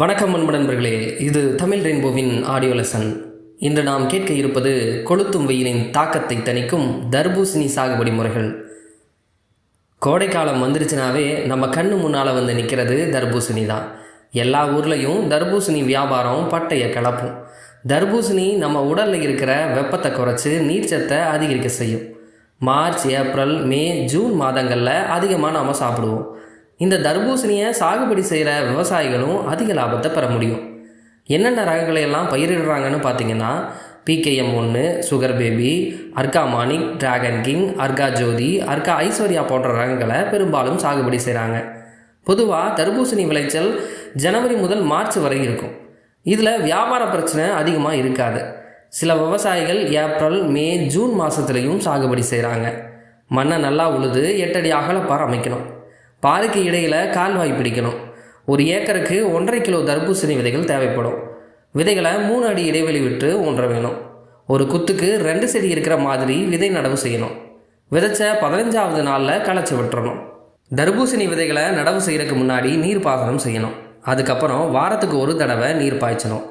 வணக்கம் அன்பு நண்பர்களே இது தமிழ் ரெயின்போவின் ஆடியோ லெசன். இன்று நாம் கேட்க இருப்பது கொளுத்தும் வெயிலின் தாக்கத்தை தணிக்கும் தர்பூசணி சாகுபடி முறைகள். கோடைக்காலம் வந்துருச்சுனாவே நம்ம கண்ணு முன்னால் வந்து நிற்கிறது தர்பூசணி தான் எல்லா ஊர்லேயும் தர்பூசணி வியாபாரம் பட்டையை கலப்பும் தர்பூசணி நம்ம உடலில் இருக்கிற வெப்பத்தை குறைச்சி நீர்ச்சத்தை அதிகரிக்க செய்யும். மார்ச் ஏப்ரல் மே ஜூன் மாதங்களில் அதிகமாக நாம் சாப்பிடுவோம். இந்த தர்பூசணியை சாகுபடி செய்கிற விவசாயிகளும் அதிக லாபத்தை பெற முடியும். என்னென்ன ரகங்களை எல்லாம் பயிரிடுறாங்கன்னு பார்த்தீங்கன்னா பிகேஎம் ஒன்று sugar baby Arka Manik dragon king Arka Jyothi Arka Aishwarya போன்ற ரகங்களை பெரும்பாலும் சாகுபடி செய்கிறாங்க. பொதுவாக தர்பூசணி விளைச்சல் ஜனவரி முதல் மார்ச் வரை இருக்கும். இதில் வியாபார பிரச்சனை அதிகமாக இருக்காது. சில விவசாயிகள் ஏப்ரல் மே ஜூன் மாதத்துலேயும் சாகுபடி செய்கிறாங்க. மண்ணை நல்லா உழுது எட்டடி அகலப்பார் அமைக்கணும். பாருக்கு இடையில் கால்வாய் பிடிக்கணும். ஒரு ஏக்கருக்கு ஒன்றரை கிலோ தர்பூசணி விதைகள் தேவைப்படும். விதைகளை மூணு அடி இடைவெளி விட்டு ஊன்ற வேணும். ஒரு குத்துக்கு ரெண்டு செடி இருக்கிற மாதிரி விதை நடவு செய்யணும். விதைச்ச பதினஞ்சாவது நாளில் களைச்சி விட்டுறணும் தர்பூசணி விதைகளை நடவு செய்கிறதுக்கு முன்னாடி நீர் பாசனம் செய்யணும். அதுக்கப்புறம் வாரத்துக்கு ஒரு தடவை நீர் பாய்ச்சணும்.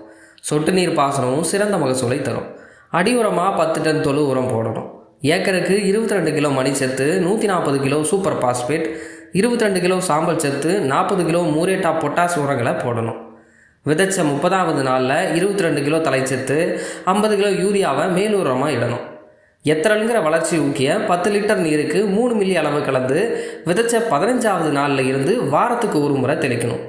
சொட்டு நீர் பாசனமும் சிறந்த மகசூலை தரும். அடி உரமாக பத்து டன் தொழு உரம் போடணும். ஏக்கருக்கு இருபத்தி ரெண்டு கிலோ சேர்த்து நூற்றி நாற்பது கிலோ சூப்பர் பாஸ்பேட் இருபத்தி ரெண்டு கிலோ சாம்பல் சத்து நாற்பது கிலோ மூரேட்டா பொட்டாஸ் உரங்களை போடணும். விதைச்ச முப்பதாவது நாளில் இருபத்தி ரெண்டு கிலோ தலைச்சத்து ஐம்பது கிலோ யூரியாவை மேலூரமாக இடணும். எத்திரனுங்கிற வளர்ச்சி ஊக்கிய பத்து லிட்டர் நீருக்கு மூணு மில்லி அளவு கலந்து விதைச்ச பதினஞ்சாவது நாளில் இருந்து வாரத்துக்கு ஒரு முறை தெளிக்கணும்.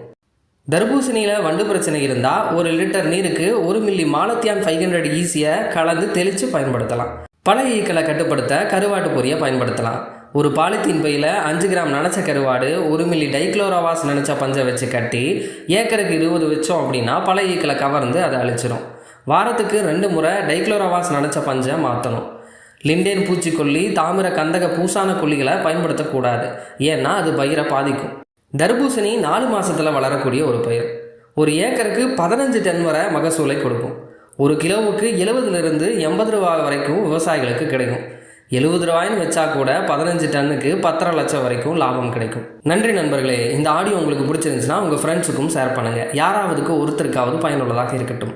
தர்பூசணியில் வண்டு பிரச்சனை இருந்தால் ஒரு லிட்டர் நீருக்கு ஒரு மில்லி மாலத்தியான் ஃபைவ் ஹண்ட்ரட் ஈஸியை கலந்து தெளித்து பயன்படுத்தலாம். பழைய ஈக்களை கட்டுப்படுத்த கருவாட்டு பொரியை பயன்படுத்தலாம். ஒரு பாலித்தீன் பையில் அஞ்சு கிராம் நனைச்ச கருவாடு ஒரு மில்லி டைக்ளோராவாஸ் நினச்ச பஞ்சை வச்சு கட்டி ஏக்கருக்கு இருபது வச்சோம் அப்படின்னா பல ஈக்களை கவர்ந்து அதை அழிச்சிடும் வாரத்துக்கு ரெண்டு முறை டைக்ளோராவாஸ் நினச்ச பஞ்சை மாற்றணும் லிண்டேன் பூச்சிக்கொல்லி தாமிர கந்தக பூசான கொல்லிகளை பயன்படுத்தக்கூடாது. ஏன்னா அது பயிரை பாதிக்கும். தர்பூசணி நாலு மாதத்தில் வளரக்கூடிய ஒரு பயிர். ஒரு ஏக்கருக்கு பதினஞ்சு டன் வரை மகசூலை கொடுக்கும். ஒரு கிலோவுக்கு எழுபதுலேருந்து எண்பது ரூபாய் வரைக்கும் விவசாயிகளுக்கு கிடைக்கும். எழுபது ரூபாய்னு வச்சா கூட பதினஞ்சு டன்னுக்கு பத்தரை லட்சம் வரைக்கும் லாபம் கிடைக்கும். நன்றி நண்பர்களே இந்த ஆடியோ உங்களுக்கு பிடிச்சிருந்துச்சுன்னா உங்கள் ஃப்ரெண்ட்ஸுக்கும் ஷேர் பண்ணுங்கள் யாராவதுக்கு ஒருத்தருக்காவது பயனுள்ளதாக இருக்கட்டும்.